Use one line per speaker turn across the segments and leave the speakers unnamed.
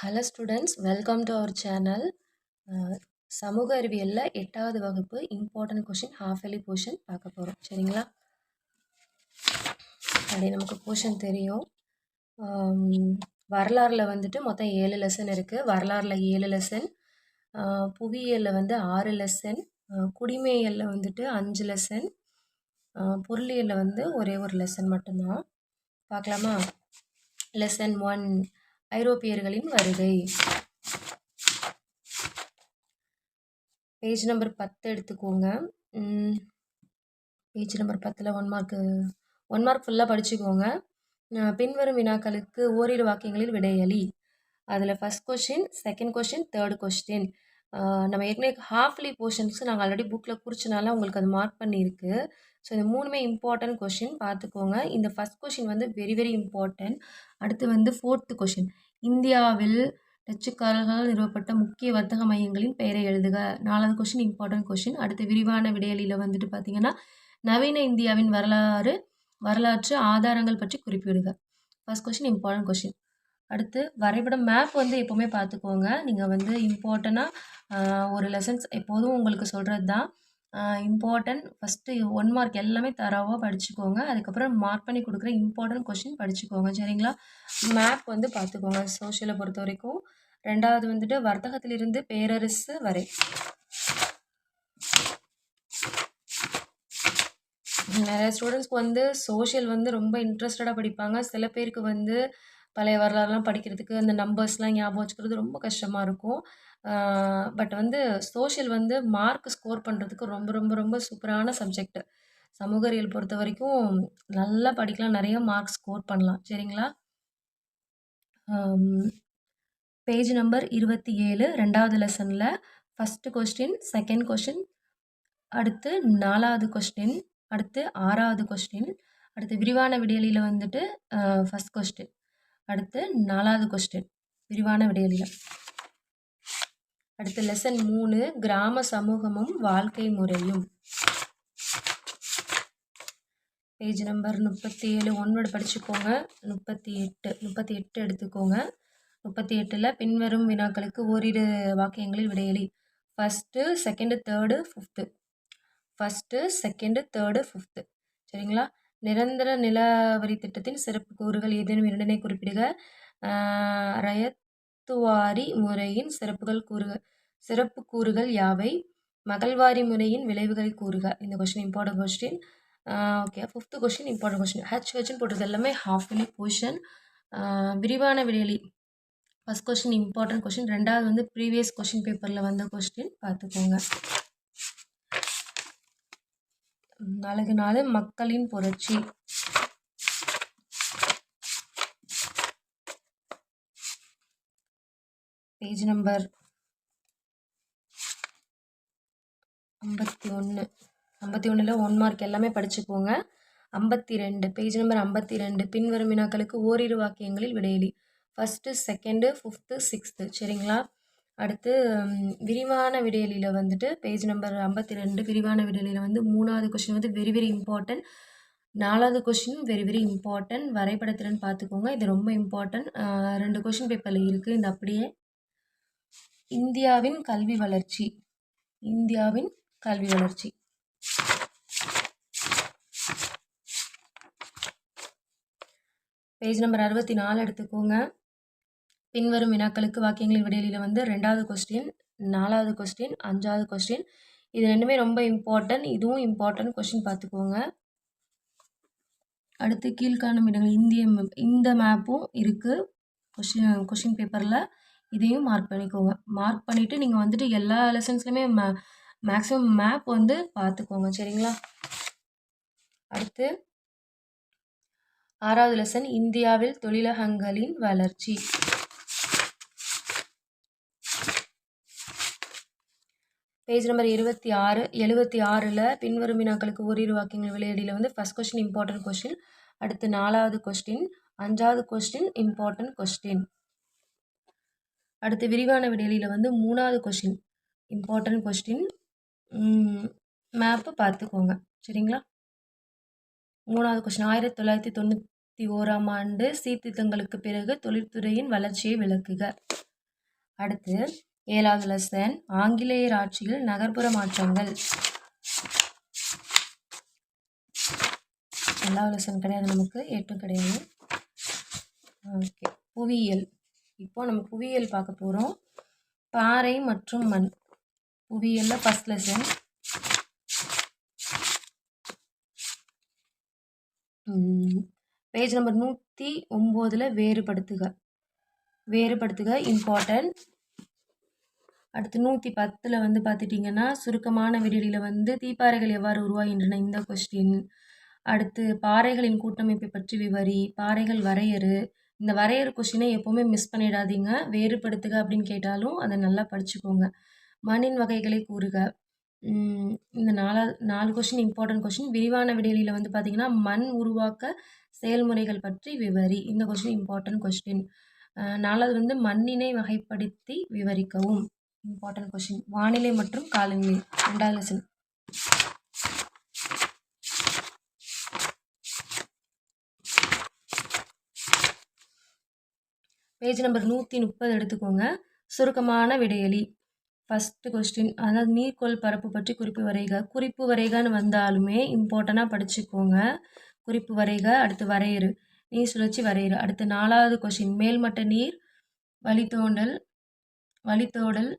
Hello students welcome to our channel சமூக அறிவியலில் எட்டாவது வகுப்பு important question half yearly portion பார்க்க போகிறோம் சரிங்களா? அப்படி நமக்கு போர்ஷன் தெரியும். வரலாறில் வந்துட்டு மொத்தம் ஏழு லெசன் இருக்குது வரலாறில் ஏழு லெசன் புவியியலில் வந்து ஆறு லெசன் குடிமையலில் வந்துட்டு அஞ்சு லெசன் பொருளியலில் வந்து ஒரே ஒரு லெசன் மட்டும்தான். பார்க்கலாமா? லெசன் ஒன் ஐரோப்பியர்களின் வருகை. பேஜ் நம்பர் பத்து எடுத்துக்கோங்க. பேஜ் நம்பர் பத்தில் ஒன் மார்க்கு ஒன் மார்க் ஃபுல்லாக படிச்சுக்கோங்க. பின்வரும் வினாக்களுக்கு ஓரிரு வாக்கியங்களில் விடையளி. அதில் first question second question third question நம்ம ஏற்கனவே ஹாஃப்லி போர்ஷன்ஸ் நாங்கள் ஆல்ரெடி புக்கில் குறிச்சனால உங்களுக்கு அது மார்க் பண்ணியிருக்கு. ஸோ இந்த மூணுமே இம்பார்ட்டன்ட் கொஷின் பார்த்துக்கோங்க. இந்த ஃபஸ்ட் கொஷின் வந்து வெரி வெரி இம்பார்ட்டன்ட் அடுத்து வந்து ஃபோர்த்து கொஷின் இந்தியாவில் டச்சுக்காரர்களால் நிறுவப்பட்ட முக்கிய வர்த்தக மையங்களின் பெயரை எழுதுக. நாலாவது கொஷின் இம்பார்ட்டன்ட் கொஷின் அடுத்து விரிவான விடையலியில் வந்துட்டு பார்த்தீங்கன்னா நவீன இந்தியாவின் வரலாறு வரலாற்று ஆதாரங்கள் பற்றி குறிப்பிடுக. ஃபஸ்ட் கொஷின் இம்பார்ட்டன்ட் கொஷின் அடுத்து வரைபடம் மேப் வந்து எப்போவுமே பார்த்துக்கோங்க. நீங்கள் வந்து இம்பார்ட்டண்ட்டாக ஒரு லெசன்ஸ் எப்போதும் உங்களுக்கு சொல்கிறது தான் இம்பார்ட்டன்ட் ஃபஸ்ட்டு ஒன் மார்க் எல்லாமே தரவாக படிச்சுக்கோங்க. அதுக்கப்புறம் மார்க் பண்ணி கொடுக்குற இம்பார்ட்டன்ட் கொஷின் படிச்சுக்கோங்க. சரிங்களா? மேப் வந்து பார்த்துக்கோங்க. சோஷியலை பொறுத்த வரைக்கும். ரெண்டாவது வந்துட்டு வர்த்தகத்திலிருந்து பேரரசு வரை. நிறைய ஸ்டூடெண்ட்ஸ்க்கு வந்து சோஷியல் வந்து ரொம்ப இன்ட்ரெஸ்டடாக படிப்பாங்க. சில பேருக்கு வந்து பழைய வரலாறுலாம் படிக்கிறதுக்கு அந்த நம்பர்ஸ்லாம் ஞாபகம் வச்சுக்கிறது ரொம்ப கஷ்டமாக இருக்கும். பட் வந்து சோஷியல் வந்து மார்க் ஸ்கோர் பண்ணுறதுக்கு ரொம்ப ரொம்ப ரொம்ப சூப்பரான சப்ஜெக்ட் சமூக அறிவியல் பொறுத்த வரைக்கும் நல்லா படிக்கலாம். நிறைய மார்க் ஸ்கோர் பண்ணலாம். சரிங்களா? பேஜ் நம்பர் இருபத்தி ஏழு ரெண்டாவது லெசனில் ஃபஸ்ட்டு கொஸ்டின் செகண்ட் கொஸ்டின் அடுத்து நாலாவது கொஸ்டின் அடுத்து ஆறாவது கொஸ்டின் அடுத்து விரிவான விடியலில் வந்துட்டு ஃபஸ்ட் கொஸ்டின் அடுத்து நாலாவது கொஸ்டின் விரிவான விடையலில் அடுத்து லெசன் மூணு கிராம சமூகமும் வாழ்க்கை முறையும். பேஜ் நம்பர் முப்பத்தி ஏழு ஒன்வர்டு படிச்சுக்கோங்க. முப்பத்தி எட்டு முப்பத்தி எட்டு எடுத்துக்கோங்க. முப்பத்தி எட்டில் பின்வரும் வினாக்களுக்கு ஓரிரு வாக்கியங்களில் விடையளி. First second third fifth first second third fifth சரிங்களா? நிரந்தர நிலவரி திட்டத்தின் சிறப்பு கூறுகள் ஏதேனும் இரண்டனை குறிப்பிடுக. ரயத்துவாரி முறையின் சிறப்புகள் கூறுக சிறப்பு கூறுகள் யாவை? மகள்வாரி முறையின் விளைவுகளை கூறுக. இந்த question important question okay fifth question important question H ஹெச்னு போட்டது எல்லாமே ஹாஃப் இலி போர்ஷன் விரிவான விடையலி. ஃபஸ்ட் கொஸ்டின் இம்பார்ட்டன்ட் கொஸ்டின் ரெண்டாவது வந்து ப்ரீவியஸ் கொஸ்டின் பேப்பரில் வந்த கொஸ்டின் பார்த்துக்கோங்க. நாளுக்கு நாள் மக்களின் புரட்சி. பேஜ் நம்பர் ஐம்பத்தி ஒன்று ஐம்பத்தி ஒன்றில் ஒன் மார்க் எல்லாமே படிச்சுக்கோங்க. ஐம்பத்தி ரெண்டு பேஜ் நம்பர் ஐம்பத்தி ரெண்டு. பின்வரும் வினாக்களுக்கு ஓரிரு வாக்கியங்களில் விடையளி ஃபஸ்ட்டு செகண்டு ஃபிஃப்த்து சிக்ஸ்த்து சரிங்களா? அடுத்து விரிவான விடையலியில் வந்துட்டு பேஜ் நம்பர் ஐம்பத்தி ரெண்டு விரிவான விடையலியில் வந்து மூணாவது கொஷின் வந்து வெரி வெரி இம்பார்ட்டன்ட் நாலாவது கொஷின் வெரி வெரி இம்பார்ட்டன்ட் வரைபடத்திறன் பார்த்துக்கோங்க. இது ரொம்ப இம்பார்ட்டன்ட் ரெண்டு கொஷின் பேப்பரில் இருக்குது இந்த அப்படியே இந்தியாவின் கல்வி வளர்ச்சி. இந்தியாவின் கல்வி வளர்ச்சி. பேஜ் நம்பர் அறுபத்தி நாலு எடுத்துக்கோங்க. பின்வரும் வினாக்களுக்கு வாக்கியங்களின் விடையில வந்து ரெண்டாவது கொஸ்டின் நாலாவது கொஸ்டின் அஞ்சாவது கொஸ்டின் இது ரெண்டுமே ரொம்ப இம்பார்ட்டன்ட் இதுவும் இம்பார்ட்டன்ட் கொஸ்டின் பார்த்துக்கோங்க. அடுத்து கீழ்காணும் இடங்கள் இந்திய இந்த மேப்பும் இருக்குது கொஷின் கொஷின் பேப்பரில் இதையும் மார்க் பண்ணிக்கோங்க. மார்க் பண்ணிவிட்டு நீங்கள் வந்துட்டு எல்லா லெசன்ஸ்லையுமே மே மேக்ஸிமம் மேப் வந்து பார்த்துக்கோங்க. சரிங்களா? அடுத்து ஆறாவது லெசன் இந்தியாவில் தொழிலகங்களின் வளர்ச்சி. பேஜ் நம்பர் இருபத்தி ஆறு எழுபத்தி ஆறில் பின்வரும் வினாக்களுக்கு ஓரிரு வாக்கியங்கள் விளையாடியில் வந்து ஃபஸ்ட் கொஸ்டின் இம்பார்ட்டன்ட் கொஸ்டின் அடுத்து நாலாவது கொஸ்டின் அஞ்சாவது கொஸ்டின் இம்பார்ட்டன்ட் கொஸ்டின் அடுத்து விரிவான விடையில வந்து மூணாவது கொஸ்டின் இம்பார்ட்டன்ட் கொஸ்டின் மேப்பு பார்த்துக்கோங்க. சரிங்களா? மூணாவது கொஸ்டின் ஆயிரத்தி தொள்ளாயிரத்தி தொண்ணூற்றி ஓராம் ஆண்டு சீர்திருத்தங்களுக்கு பிறகு தொழில்துறையின் வளர்ச்சியை விளக்குக. அடுத்து ஏழாவது லெசன் ஆங்கிலேயர் ஆட்சியில் நகர்ப்புற மாற்றங்கள். ஏழாவது லெசன் கிடையாது நமக்கு எட்டும் கிடையாது. ஓகே புவியியல். இப்போ நம்ம புவியியல் பார்க்க போகிறோம் பாறை மற்றும் மண். புவியியலில் ஃபஸ்ட் லெசன் பேஜ் நம்பர் நூற்றி ஒம்போதில் வேறுபடுத்துக. வேறுபடுத்துக இம்பார்ட்டன்ட் அடுத்து நூற்றி பத்தில் வந்து பார்த்துட்டிங்கன்னா சுருக்கமான விடுதியில் வந்து தீப்பாறைகள் எவ்வாறு உருவாகின்றன? இந்த கொஸ்டின் அடுத்து பாறைகளின் கூட்டமைப்பை பற்றி விவரி பாறைகள் வரையறு. இந்த வரையறு கொஷினை எப்போவுமே மிஸ் பண்ணிடாதீங்க. வேறுபடுத்துக அப்படின்னு கேட்டாலும் அதை நல்லா படிச்சுக்கோங்க. மண்ணின் வகைகளை கூறுக. இந்த நாலா நாலு கொஷின் இம்பார்ட்டன்ட் கொஷின் விரிவான விடையில வந்து பார்த்திங்கன்னா மண் உருவாக்க செயல்முறைகள் பற்றி விவரி. இந்த கொஷின் இம்பார்ட்டன்ட் கொஸ்டின் நாலாவது வந்து மண்ணினை வகைப்படுத்தி விவரிக்கவும். இம்பார்ட்டன்ட் கொஷின் வானிலை மற்றும் காலநிலை. ரெண்டாவது லெசன் பேஜ் நம்பர் நூற்றி முப்பது எடுத்துக்கோங்க. சுருக்கமான விடையலி. ஃபஸ்ட்டு கொஸ்டின் அதாவது நீர்க்கோள் பரப்பு பற்றி குறிப்பு வரைக. குறிப்பு வரைகன்னு வந்தாலுமே இம்பார்ட்டண்ட்டாக படிச்சுக்கோங்க. குறிப்பு வரைக அடுத்து வரையறு. நீர் சுழற்சி வரையறு. அடுத்து நாலாவது கொஷின் மேல்மட்ட நீர் வழித்தோண்டல் வழித்தோடல்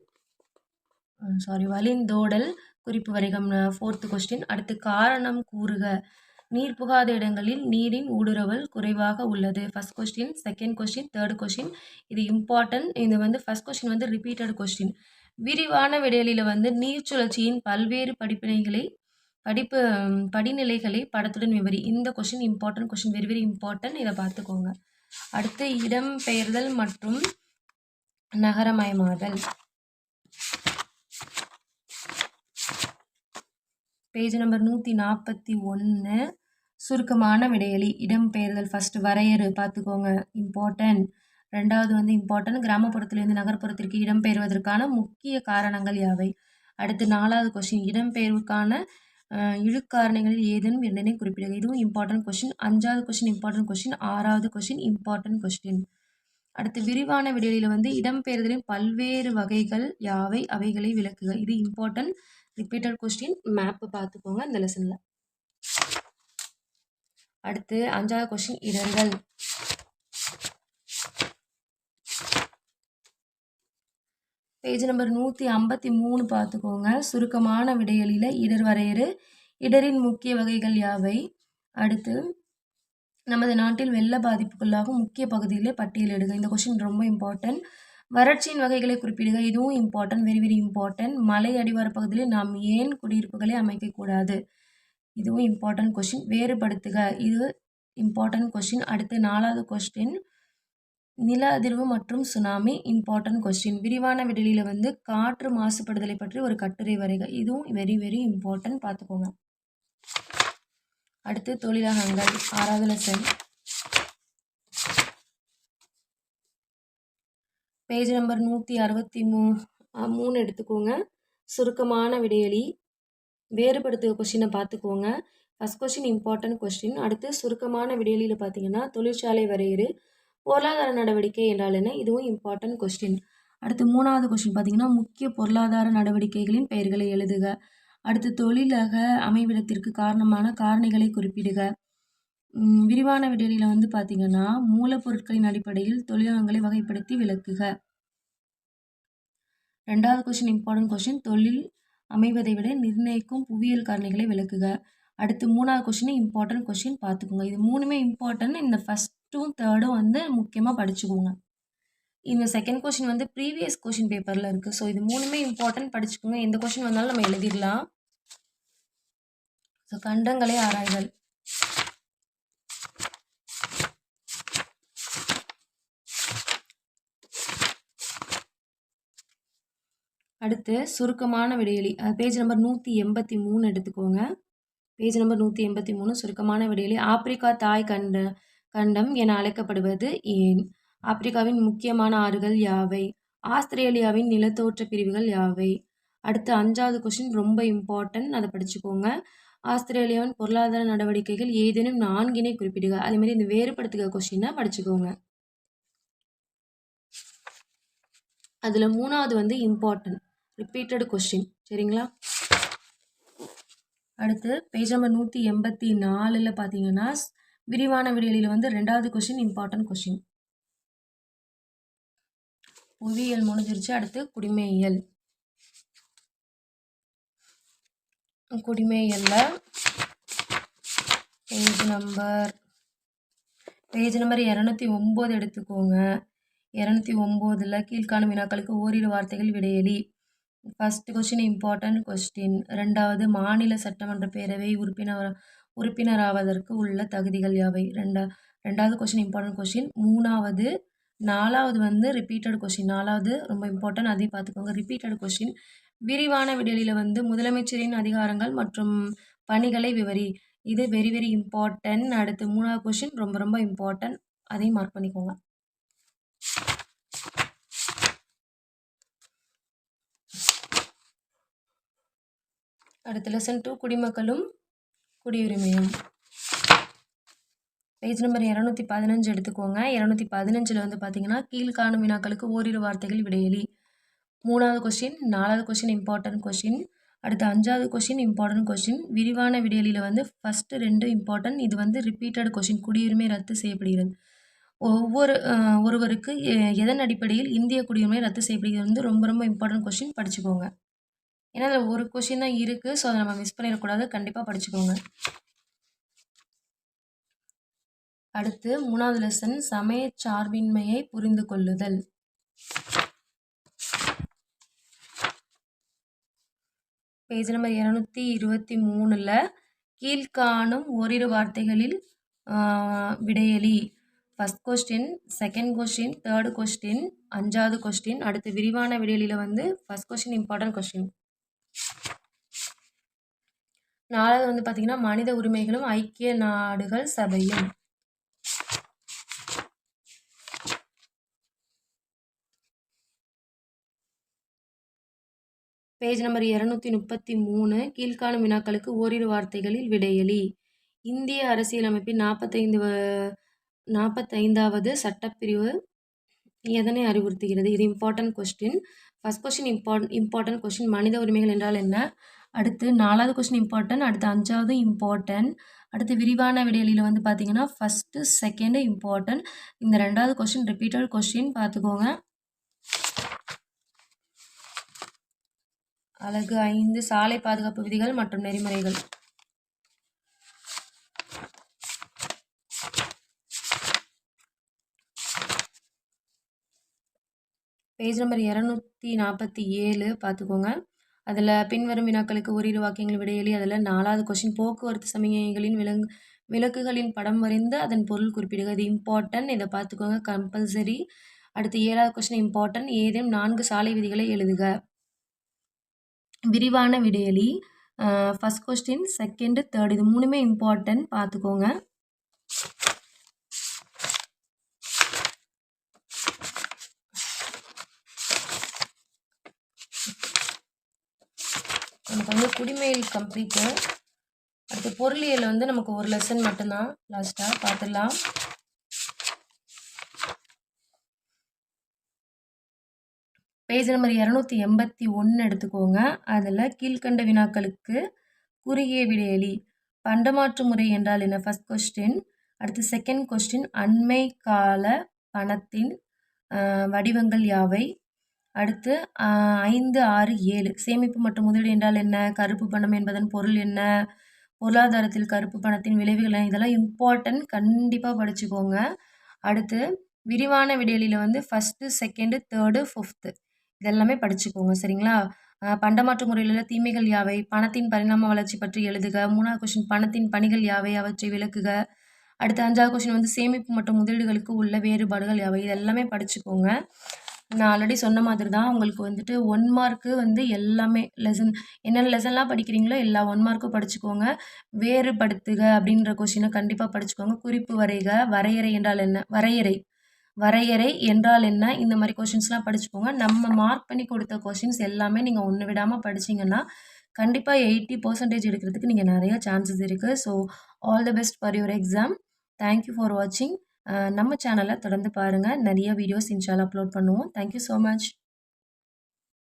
சாரி வலிந்தோடல் குறிப்பு வரைகம் ஃபோர்த்து கொஸ்டின் அடுத்து காரணம் கூறுக. நீர் புகாத இடங்களில் நீரின் ஊடுருவல் குறைவாக உள்ளது. First question second question third question இது இம்பார்ட்டன்ட் இது வந்து ஃபஸ்ட் கொஸ்டின் வந்து ரிப்பீட்டட் கொஸ்டின் விரிவான விடையலில் வந்து நீர் சுழற்சியின் பல்வேறு படிப்பினைகளை படிப்பு படிநிலைகளை படத்துடன் விவரி. இந்த question important question very very important இதை பார்த்துக்கோங்க. அடுத்து இடம் பெயர்தல் மற்றும் நகரமயமாதல். பேஜ் நம்பர் நூற்றி நாற்பத்தி ஒன்று சுருக்கமான விடையலி இடம்பெயர்தல் ஃபஸ்ட்டு வரையறு பார்த்துக்கோங்க. இம்பார்ட்டன்ட் ரெண்டாவது வந்து இம்பார்ட்டன்ட் கிராமப்புறத்திலிருந்து நகர்ப்புறத்திற்கு இடம்பெயர்வதற்கான முக்கிய காரணங்கள் யாவை? அடுத்து நாலாவது கொஷின் இடம்பெயர்வுக்கான இழுக்காரணிகளில் ஏதேனும் இரண்டினை குறிப்பிடுங்க இதுவும் இம்பார்ட்டன்ட் கொஷின் அஞ்சாவது கொஷின் இம்பார்ட்டன்ட் கொஷின் ஆறாவது கொஷின் இம்பார்ட்டன்ட் கொஸ்டின் அடுத்து விரிவான விடையில வந்து இடம்பெயர்தலின் பல்வேறு வகைகள் யாவை? அவைகளை விளக்குக. இது இம்பார்ட்டன்ட் ரிப்பீட்டட் கொஸ்டின் மேப்பு பார்த்துக்கோங்க இந்த லெசனில் அடுத்து அஞ்சாவது கொஸ்டின் இடர்கள். பேஜ் நம்பர் நூற்றி ஐம்பத்தி மூணு பார்த்துக்கோங்க. சுருக்கமான விடையலில் இடர் வரையறு. இடரின் முக்கிய வகைகள் யாவை? அடுத்து நமது நாட்டில் வெள்ள பாதிப்புக்குள்ளாகும் முக்கிய பகுதிகளை பட்டியலிடுங்க இந்த கொஸ்டின் ரொம்ப இம்பார்ட்டன்ட் வறட்சியின் வகைகளை குறிப்பிடுக. இதுவும் இம்பார்ட்டன்ட் வெரி வெரி இம்பார்ட்டன்ட் மலை அடிவார பகுதியில் நாம் ஏன் குடியிருப்புகளை அமைக்கக்கூடாது இதுவும் இம்பார்ட்டன்ட் கொஷின் வேறுபடுத்துக. இது இம்பார்ட்டன்ட் கொஷின் அடுத்து நாலாவது கொஸ்டின் நில அதிர்வு மற்றும் சுனாமி இம்பார்ட்டன்ட் கொஸ்டின் விரிவான விடலியில் வந்து காற்று மாசுபடுதலை பற்றி ஒரு கட்டுரை வரைக. இதுவும் வெரி வெரி இம்பார்ட்டன்ட் பார்த்துக்கோங்க. அடுத்து தொழிலகங்கள். ஆறாவது லெசன் பேஜ் நம்பர் நூற்றி அறுபத்தி மூ மூணு எடுத்துக்கோங்க. சுருக்கமான விடையலி வேறுபடுத்துகிற கொஷினை பார்த்துக்கோங்க. ஃபஸ்ட் கொஷின் இம்பார்ட்டன்ட் கொஸ்டின் அடுத்து சுருக்கமான விடையலியில் பார்த்தீங்கன்னா தொழிற்சாலை வரையறு பொருளாதார நடவடிக்கை என்றால் என்ன? இதுவும் இம்பார்ட்டன்ட் கொஸ்டின் அடுத்து மூணாவது கொஸ்டின் பார்த்தீங்கன்னா முக்கிய பொருளாதார நடவடிக்கைகளின் பெயர்களை எழுதுக. அடுத்து தொழிலக அமைவிடத்திற்கு காரணமான காரணிகளை குறிப்பிடுக. விரிவான விடலியில் வந்து பார்த்திங்கன்னா மூலப்பொருட்களின் அடிப்படையில் தொழிலகங்களை வகைப்படுத்தி விளக்குக. ரெண்டாவது கொஸ்டின் இம்பார்ட்டன்ட் கொஸ்டின் தொழில் அமைவதை விட நிர்ணயிக்கும் புவியியல் காரணிகளை விளக்குக. அடுத்து மூணாவது கொஷின் இம்பார்ட்டன்ட் கொஷின் பார்த்துக்கோங்க. இது மூணுமே இம்பார்ட்டன்ட் இந்த ஃபஸ்ட்டும் தேர்டும் வந்து முக்கியமாக படிச்சுக்கோங்க. இந்த செகண்ட் கொஷின் வந்து ப்ரீவியஸ் கொஷின் பேப்பரில் இருக்குது ஸோ இது மூணுமே இம்பார்ட்டன்ட் படிச்சுக்கோங்க. எந்த கொஷின் வந்தாலும் நம்ம எழுதிடலாம். ஸோ கண்டங்களை ஆராய்தல். அடுத்து சுருக்கமான விடையலி பேஜ் நம்பர் நூற்றி எண்பத்தி மூணு எடுத்துக்கோங்க. பேஜ் நம்பர் நூற்றி எண்பத்தி மூணு சுருக்கமான விடையலி. ஆப்பிரிக்கா தாய் கண்ட கண்டம் என அழைக்கப்படுவது ஏன்? ஆப்பிரிக்காவின் முக்கியமான ஆறுகள் யாவை? ஆஸ்திரேலியாவின் நிலத்தோற்ற பிரிவுகள் யாவை? அடுத்து அஞ்சாவது கொஷின் ரொம்ப இம்பார்ட்டன்ட் அதை படிச்சுக்கோங்க. ஆஸ்திரேலியாவின் பொருளாதார நடவடிக்கைகள் ஏதேனும் நான்கினை குறிப்பிடுக. அதேமாதிரி இந்த வேறுபடுத்துகிற கொஷினை படிச்சுக்கோங்க. அதில் மூணாவது வந்து இம்பார்ட்டன்ட் ரிப்பீட்டட் கொஸ்டின் சரிங்களா? அடுத்து பேஜ் நம்பர் நூற்றி எண்பத்தி நாலில் பார்த்தீங்கன்னா விரிவான விடியலில் வந்து ரெண்டாவது கொஸ்டின் இம்பார்ட்டன்ட் கொஸ்டின் புவியியல் முடிஞ்சிருச்சு. அடுத்து குடிமையியல். குடிமையியலில் பேஜ் நம்பர் பேஜ் நம்பர் இரநூத்தி ஒம்பது எடுத்துக்கோங்க. இரநூத்தி ஒம்போதில் கீழ்காணும் வினாக்களுக்கு ஓரிரு வார்த்தைகள் விடையலி. ஃபஸ்ட்டு கொஸ்டின் இம்பார்ட்டன்ட் கொஸ்டின் ரெண்டாவது மாநில சட்டமன்ற பேரவை உறுப்பினர் உறுப்பினராவதற்கு உள்ள தகுதிகள் யாவை? ரெண்டா ரெண்டாவது கொஸ்டின் இம்பார்ட்டன்ட் கொஸ்டின் மூணாவது நாலாவது வந்து ரிப்பீட்டட் கொஸ்டின் நாலாவது ரொம்ப இம்பார்ட்டன்ட் அதையும் பார்த்துக்கோங்க. ரிப்பீட்டட் கொஸ்டின் விரிவான விடலியில் வந்து முதலமைச்சரின் அதிகாரங்கள் மற்றும் பணிகளை விவரி. இது வெரி வெரி இம்பார்ட்டன்ட் அடுத்து மூணாவது கொஸ்டின் ரொம்ப ரொம்ப இம்பார்ட்டன்ட் அதையும் மார்க் பண்ணிக்கோங்க. அடுத்து லெசன் டூ குடிமக்களும் குடியுரிமையும். பேஜ் நம்பர் இரநூத்தி பதினஞ்சு எடுத்துக்கோங்க. இரநூத்தி பதினஞ்சில் வந்து பார்த்தீங்கன்னா கீழ்காணும் வினாக்களுக்கு ஓரிரு வார்த்தைகள் விடையளி மூணாவது கொஸ்டின் நாலாவது கொஸ்டின் இம்பார்ட்டன்ட் கொஸ்டின் அடுத்து அஞ்சாவது கொஸ்டின் இம்பார்ட்டன்ட் கொஸ்டின் விரிவான விடையலியில் வந்து ஃபஸ்ட்டு ரெண்டு இம்பார்ட்டன்ட் இது வந்து ரிப்பீட்டட் கொஸ்டின் குடியுரிமை ரத்து செய்யப்படுகிறது. ஒவ்வொரு ஒருவருக்கு எதன் அடிப்படையில் இந்திய குடியுரிமை ரத்து செய்யப்படுகிறது வந்து ரொம்ப ரொம்ப இம்பார்ட்டன்ட் கொஸ்டின் படிச்சுக்கோங்க. ஏன்னா அதில் ஒரு கொஷின் தான் இருக்குது ஸோ அதை நம்ம மிஸ் பண்ணிடக்கூடாது. கண்டிப்பாக படிச்சுக்கோங்க. அடுத்து மூணாவது லெசன் சமய சார்பின்மையை புரிந்து கொள்ளுதல். பேஜ் நம்பர் இரநூத்தி இருபத்தி மூணில் கீழ்காணும் ஓரிரு வார்த்தைகளில் விடையலி first question second question third question அஞ்சாவது கொஸ்டின் அடுத்து விரிவான விடையலியில் வந்து ஃபஸ்ட் கொஸ்டின் இம்பார்ட்டன்ட் கொஸ்டின் நாலாவது வந்து பார்த்திங்கன்னா மனித உரிமைகளும் ஐக்கிய நாடுகள் சபையும். பேஜ் நம்பர் இரநூத்தி முப்பத்தி மூணு கீழ்காணும் வினாக்களுக்கு ஓரிரு வார்த்தைகளில் விடையளி. இந்திய அரசியலமைப்பின் நாற்பத்தைந்து நாற்பத்தைந்தாவது சட்டப்பிரிவு எதனை அறிவுறுத்துகிறது? இது important question first question import important question மனித உரிமைகள் என்றால் என்ன? அடுத்து நாலாவது கொஸ்டின் இம்பார்ட்டன்ட் அடுத்து அஞ்சாவது இம்பார்ட்டன்ட் அடுத்து விரிவான விடையில வந்து பார்த்தீங்கன்னா ஃபஸ்ட்டு செகண்டு இம்பார்ட்டன்ட் இந்த ரெண்டாவது கொஸ்டின் ரிப்பீட்டட் கொஸ்டின் பார்த்துக்கோங்க அழகு ஐந்து சாலை பாதுகாப்பு விதிகள் மற்றும் நெறிமுறைகள். பேஜ் நம்பர் இரநூத்தி நாற்பத்தி ஏழு பார்த்துக்கோங்க. அதில் பின்வரும் வினாக்களுக்கு ஓரிரு வாக்கியங்கள் விடையளி அதில் நாலாவது கொஷின் போக்குவரத்து சமிகைகளின் விலங்கு விளக்குகளின் படம் வரைந்து அதன் பொருள் குறிப்பிடுக. அது இம்பார்ட்டன்ட் இதை பார்த்துக்கோங்க. கம்பல்சரி அடுத்து ஏழாவது கொஸ்டின் இம்பார்ட்டன்ட் ஏதேனும் நான்கு சாலை விதிகளை எழுதுக. விரிவான விடையலி ஃபஸ்ட் கொஸ்டின் செகண்டு தேர்ட் இது மூணுமே இம்பார்ட்டன்ட் பார்த்துக்கோங்க. நமக்கு கம்ப்ளீட்டு அடுத்து பொருளியல் வந்து நமக்கு ஒரு லெசன் மட்டும்தான். லாஸ்ட்டாக பார்த்துடலாம் பேஜ் நம்பர் இரநூத்தி எண்பத்தி ஒன்று எடுத்துக்கோங்க. அதில் கீழ்கண்ட வினாக்களுக்கு குறுகிய விடையலி. பண்டமாற்று முறை என்றால் என்ன? ஃபஸ்ட் கொஸ்டின் அடுத்து செகண்ட் கொஸ்டின் அண்மை கால பணத்தின் வடிவங்கள் யாவை? அடுத்து ஐந்து ஆறு ஏழு. சேமிப்பு மற்றும் முதலீடு என்றால் என்ன? கருப்பு பணம் என்பதன் பொருள் என்ன? பொருளாதாரத்தில் கருப்பு பணத்தின் விளைவுகள் இதெல்லாம் இம்பார்ட்டன்ட் கண்டிப்பாக படிச்சுக்கோங்க. அடுத்து விரிவான விடியலில் வந்து ஃபஸ்ட்டு செகண்டு தேர்டு ஃபிஃப்த்து இதெல்லாமே படிச்சுக்கோங்க சரிங்களா? பண்டமாற்று முறையில் தீமைகள் யாவை? பணத்தின் பரிணாம வளர்ச்சி பற்றி எழுதுக. மூணாவது கொஷின் பணத்தின் பணிகள் யாவை? அவற்றை விளக்குக. அடுத்து அஞ்சாவது கொஷின் வந்து சேமிப்பு மற்றும் முதலீடுகளுக்கு உள்ள வேறுபாடுகள் யாவை? இதெல்லாமே படிச்சுக்கோங்க. நான் ஆல்ரெடி சொன்ன மாதிரி தான் உங்களுக்கு வந்துட்டு ஒன் மார்க்கு வந்து எல்லாமே லெசன் என்னென்ன லெசன்லாம் படிக்கிறீங்களோ எல்லா ஒன் மார்க்கும் படிச்சுக்கோங்க. வேறுபடுத்துக அப்படின்ற கொஷினை கண்டிப்பாக படிச்சுக்கோங்க. குறிப்பு வரைக வரையறை என்றால் என்ன? வரையறை. வரையறை என்றால் என்ன? இந்த மாதிரி கொஷின்ஸ்லாம் படிச்சுக்கோங்க. நம்ம மார்க் பண்ணி கொடுத்த கொஷின்ஸ் எல்லாமே நீங்கள் ஒன்று விடாமல் படிச்சிங்கன்னா கண்டிப்பாக எயிட்டி பர்சன்டேஜ் எடுக்கிறதுக்கு நீங்கள் நிறைய சான்சஸ் இருக்குது so all the best for your exam thank you for வாட்சிங் நம்ம சேனலை தொடர்ந்து பாருங்கள் நிறைய வீடியோஸ் இன்ஷால் அப்லோட் பண்ணுவோம். Thank you so much